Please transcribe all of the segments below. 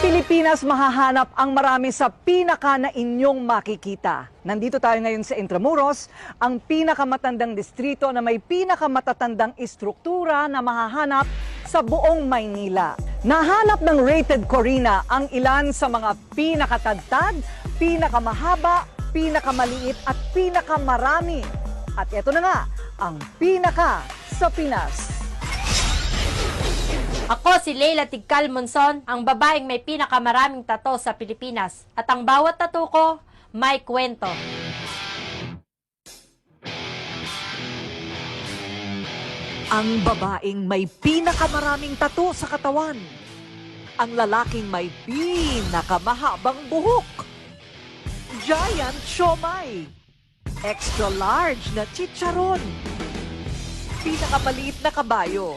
Pilipinas mahahanap ang marami sa pinaka na inyong makikita. Nandito tayo ngayon sa Intramuros, ang pinakamatandang distrito na may pinakamatatandang istruktura na mahahanap sa buong Maynila. Nahanap ng Rated Corina ang ilan sa mga pinakatagtad, pinakamahaba, pinakamaliit at pinakamarami. At ito na nga, ang pinaka sa Pinas. Ako si Leila Tigcal Monson, ang babaeng may pinakamaraming tato sa Pilipinas. At ang bawat tato ko, may kwento. Ang babaeng may pinakamaraming tato sa katawan. Ang lalaking may pinakamahabang buhok. Giant siomay. Extra large na chicharon. Pinakamaliit na kabayo.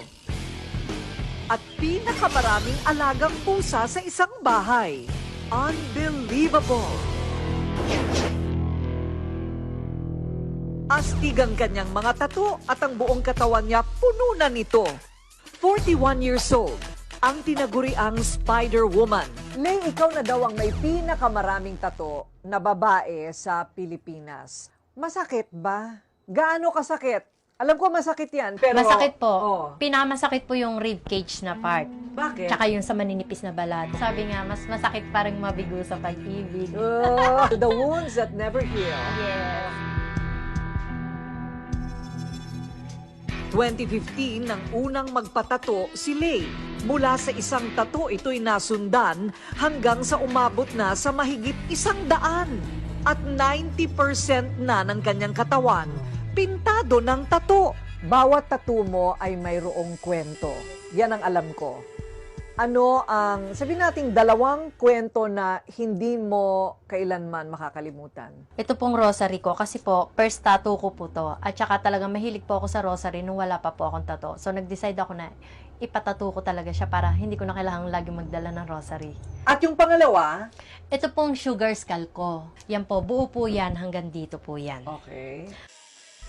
At pinakamaraming alagang pusa sa isang bahay. Unbelievable! Astig ang kanyang mga tato at ang buong katawan niya puno na nito. 41 years old, ang tinaguriang Spider-Woman. May ikaw na daw ang may pinakamaraming tato na babae sa Pilipinas. Masakit ba? Gaano kasakit? Alam ko masakit yan, pero... Masakit po. Oh, Pinakamasakit po yung rib cage na part. bakit? Tsaka yung sa maninipis na balat. Sabi nga, mas masakit parang mabigo sa pag-ibig. Oh, the wounds that never heal. Yes. 2015 nang unang magpatato si Lay. Mula sa isang tato ito'y nasundan hanggang sa umabot na sa mahigit isang daan. At 90% na ng kanyang katawan, pintado ng tato. Bawat tato mo ay mayroong kwento. Yan ang alam ko. Ano ang, sabi nating dalawang kwento na hindi mo kailanman makakalimutan? Ito pong rosary ko kasi po, first tattoo ko po to. At saka talagang mahilig po ako sa rosary nung wala pa po akong tattoo. So nag-decide ako na ipatato ko talaga siya para hindi ko na kailangang lagi magdala ng rosary. At yung pangalawa, Ito pong sugar skull ko. Yan po, buo po yan hanggang dito po yan. Okay.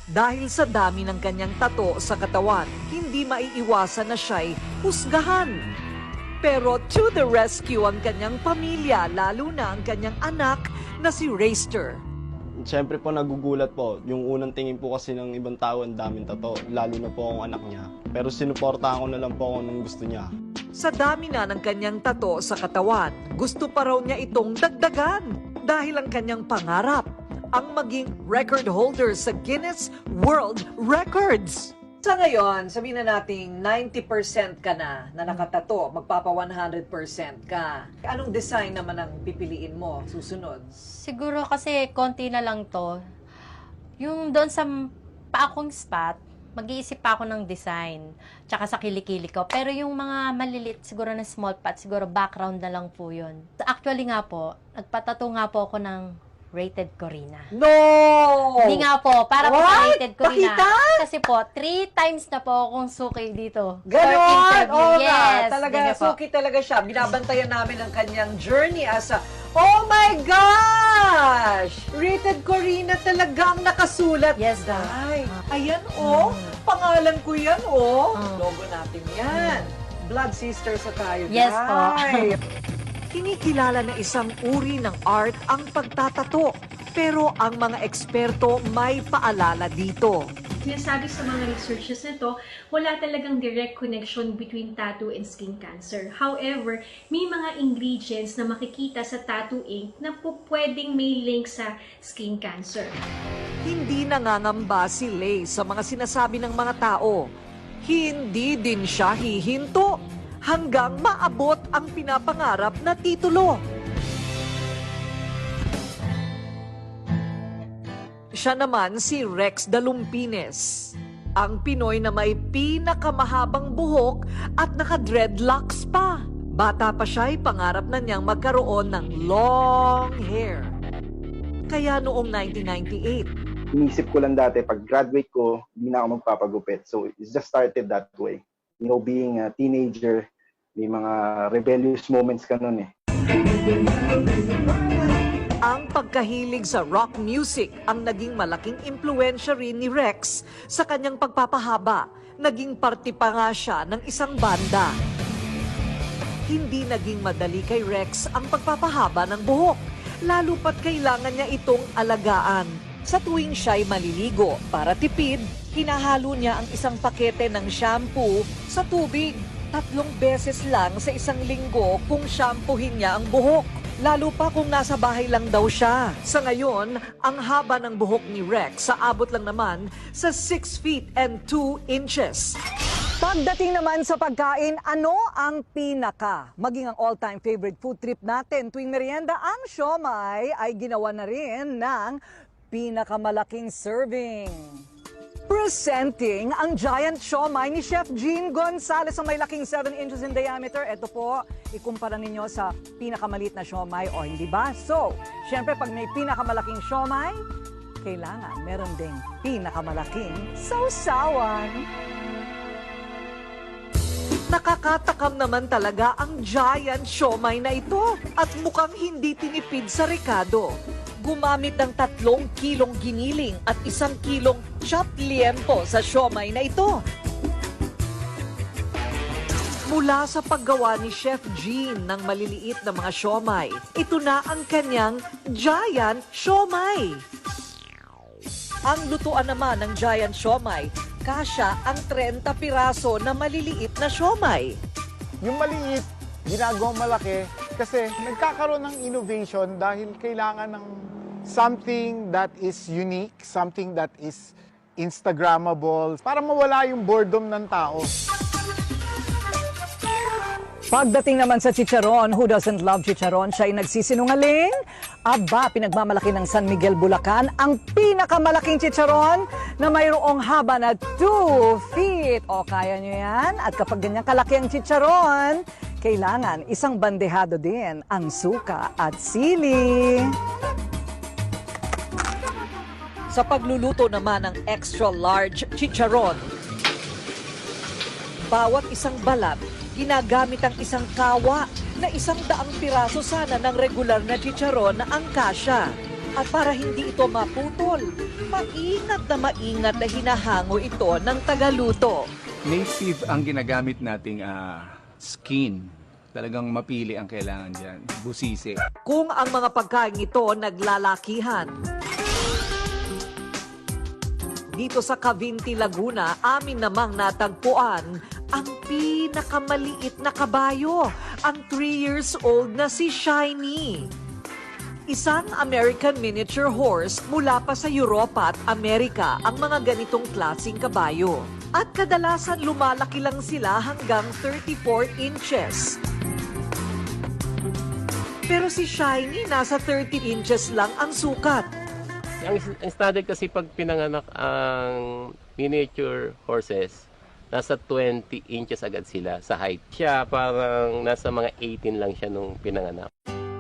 Dahil sa dami ng kanyang tato sa katawan, hindi maiiwasan na siya'y husgahan. Pero to the rescue ang kanyang pamilya, lalo na ang kanyang anak na si Rayster. Siyempre po nagugulat po. Yung unang tingin po kasi ng ibang tao, ang daming tato. Lalo na po akong anak niya. Pero sinuportahan ko na lang po ako ng gusto niya. Sa dami na ng kanyang tato sa katawan, gusto pa raw niya itong dagdagan dahil ang kanyang pangarap ang maging record holder sa Guinness World Records. Sa ngayon, sabihin na nating 90% ka na na nakatato, magpapa 100% ka. Anong design naman ang pipiliin mo susunod? Siguro kasi konti na lang to. Yung doon sa pa akong spot, mag-iisip pa ako ng design. Tsaka sa kilikili ko. Pero yung mga malilit, siguro na small pot, siguro background na lang po yun. Actually nga po, nagpatato nga po ako ng rated Corina. No! Hindi nga po, para po sa What? rated Corina. Pakita? Kasi po, three times na po akong suki dito. Ganon! Oo yes, nga, talaga, ganyan po. suki talaga siya. Binabantayan namin ang kanyang journey as a, oh my gosh! Rated Corina talaga ang nakasulat. Yes, Mm. Ay, ayan oh, pangalan ko yan oh. Mm. Logo natin yan. Blood sisters sa tayo, Yes po. Kinikilala na isang uri ng art ang pagtatato. Pero ang mga eksperto may paalala dito. Sinasabi sa mga researches nito, wala talagang direct connection between tattoo and skin cancer. However, may mga ingredients na makikita sa tattoo ink na po pwedeng may link sa skin cancer. Hindi nangangamba si Lay sa mga sinasabi ng mga tao. Hindi din siya hihinto hanggang maabot ang pinapangarap na titulo. Siya naman si Rex Dalumpines, ang Pinoy na may pinakamahabang buhok at naka-dreadlocks pa. Bata pa siya ay pangarap na niyang magkaroon ng long hair. Kaya noong 1998, inisip ko lang dati, pag graduate ko, hindi na ako magpapagupit. So, it just started that way. You know, being a teenager, may mga rebellious moments ka nun eh. Ang pagkahilig sa rock music ang naging malaking impluensya rin ni Rex sa kanyang pagpapahaba. Naging parte pa nga siya ng isang banda. hindi naging madali kay Rex ang pagpapahaba ng buhok. Lalo pat kailangan niya itong alagaan. Sa tuwing siya'y maliligo para tipid, hinahalo niya ang isang pakete ng shampoo sa tubig. Tatlong beses lang sa isang linggo kung shampoohin niya ang buhok. Lalo pa kung nasa bahay lang daw siya. Sa ngayon, ang haba ng buhok ni Rex sa abot lang naman sa 6 feet and 2 inches. Pagdating naman sa pagkain, ano ang pinaka? Maging ang all-time favorite food trip natin tuwing merienda, ang siomay ay ginawa na rin ng pinakamalaking serving. Presenting ang giant siomay ni Chef Jean Gonzalez ang may laking 7 inches in diameter. Ito po, ikumpara ninyo sa pinakamaliit na siomay o hindi ba? So, syempre pag may pinakamalaking siomay, kailangan meron ding pinakamalaking sausawan. Nakakatakam naman talaga ang giant siomay na ito at mukhang hindi tinipid sa rekado. Gumamit ng tatlong kilong giniling at isang kilong chopped liempo sa siomay na ito. Mula sa paggawa ni Chef Jean ng maliliit na mga siomay, ito na ang kanyang giant siomay. Ang lutuan naman ng giant siomay, kasya ang 30 piraso na maliliit na siomay. Yung maliit, ginagawang malaki kasi nagkakaroon ng innovation dahil kailangan ng something that is unique, something that is Instagrammable para mawala yung boredom ng tao. Pagdating naman sa chicharon, who doesn't love chicharon? Siya ay nagsisinungaling. Aba, pinagmamalaki ng San Miguel, Bulacan, ang pinakamalaking chicharon na mayroong haba na 2 feet. O, kaya nyo yan? At kapag ganyan kalaki ang chicharon, kailangan isang bandehado din ang suka at sili. Sa pagluluto naman ng extra large chicharon, bawat isang balat, ginagamit ang isang kawa na isang daang piraso sana ng regular na chicharon na ang kasya. At para hindi ito maputol, maingat na maingat na hinahango ito ng tagaluto. Native ang ginagamit nating ah, skin. Talagang mapili ang kailangan dyan. Busisi. Kung ang mga pagkain ito naglalakihan. Dito sa Cavinti, Laguna, amin namang natagpuan ang pinakamaliit na kabayo, ang 3 years old na si Shiny. Isang American miniature horse mula pa sa Europa at Amerika ang mga ganitong klasing kabayo. At kadalasan lumalaki lang sila hanggang 34 inches. Pero si Shiny nasa 30 inches lang ang sukat. Ang, ang standard kasi pag pinanganak ang miniature horses, nasa 20 inches agad sila sa height. Siya parang nasa mga 18 lang siya nung pinanganak.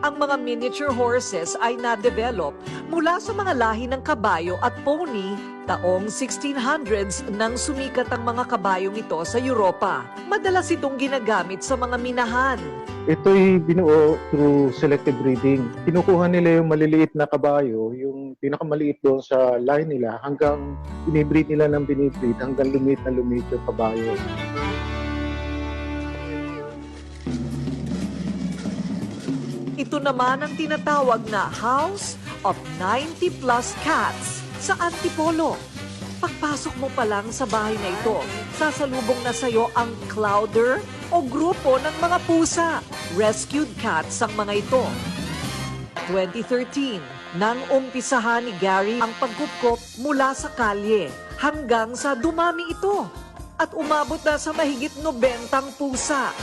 Ang mga miniature horses ay na-develop mula sa mga lahi ng kabayo at pony taong 1600s nang sumikat ang mga kabayong ito sa Europa. Madalas itong ginagamit sa mga minahan. Ito'y binuo through selective breeding. Kinukuha nila yung maliliit na kabayo, yung pinakamaliit doon sa lahi nila, hanggang binibreed nila ng binibreed, hanggang lumit na lumit yung kabayo. Ito naman ang tinatawag na House of 90 Plus Cats sa Antipolo. Pagpasok mo pa lang sa bahay na ito, sasalubong na sa'yo ang clouder o grupo ng mga pusa. Rescued cats ang mga ito. 2013, nang umpisahan ni Gary ang pagkupkop mula sa kalye hanggang sa dumami ito at umabot na sa mahigit 90 pusa.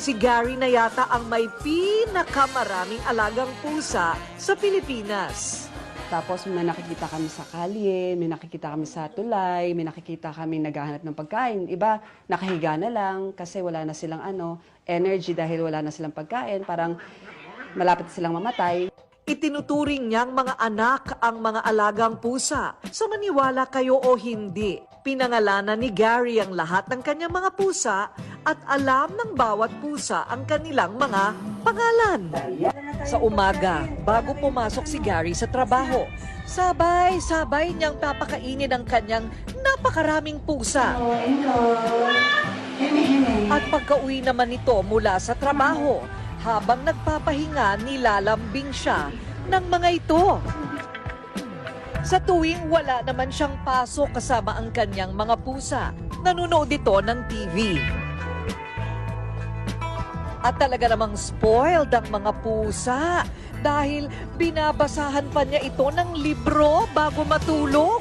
Si Gary na yata ang may pinakamaraming alagang pusa sa Pilipinas. Tapos may nakikita kami sa kalye, may nakikita kami sa tulay, may nakikita kami naghahanap ng pagkain. Iba, nakahiga na lang kasi wala na silang ano, energy dahil wala na silang pagkain. Parang malapit silang mamatay. Itinuturing niyang mga anak ang mga alagang pusa. Sa maniwala kayo o hindi, pinangalanan ni Gary ang lahat ng kanyang mga pusa at alam ng bawat pusa ang kanilang mga pangalan. Sa umaga, bago pumasok si Gary sa trabaho, sabay-sabay niyang papakainin ang kanyang napakaraming pusa. At pagka-uwi naman nito mula sa trabaho, habang nagpapahinga, nilalambing siya ng mga ito. Sa tuwing wala naman siyang pasok kasama ang kanyang mga pusa, nanonood ito ng TV. At talaga namang spoiled ang mga pusa dahil binabasahan pa niya ito ng libro bago matulog.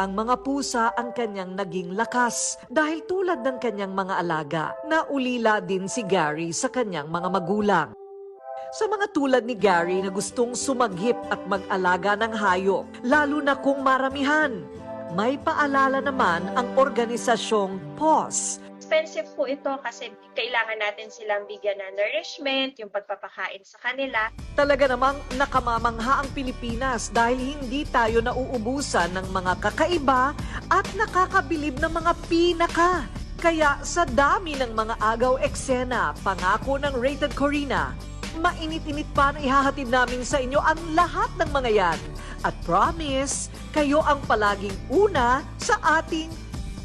Ang mga pusa ang kanyang naging lakas dahil tulad ng kanyang mga alaga, naulila din si Gary sa kanyang mga magulang. Sa mga tulad ni Gary na gustong sumagip at mag-alaga ng hayop, lalo na kung maramihan, may paalala naman ang organisasyong PAWS expensive po ito kasi kailangan natin silang bigyan ng nourishment, yung pagpapakain sa kanila. Talaga namang nakamamangha ang Pilipinas dahil hindi tayo nauubusan ng mga kakaiba at nakakabilib na mga pinaka. Kaya sa dami ng mga agaw eksena, pangako ng Rated Corina, mainit-init pa na ihahatid namin sa inyo ang lahat ng mga yan. At promise, kayo ang palaging una sa ating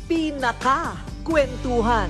pinaka kwentuhan.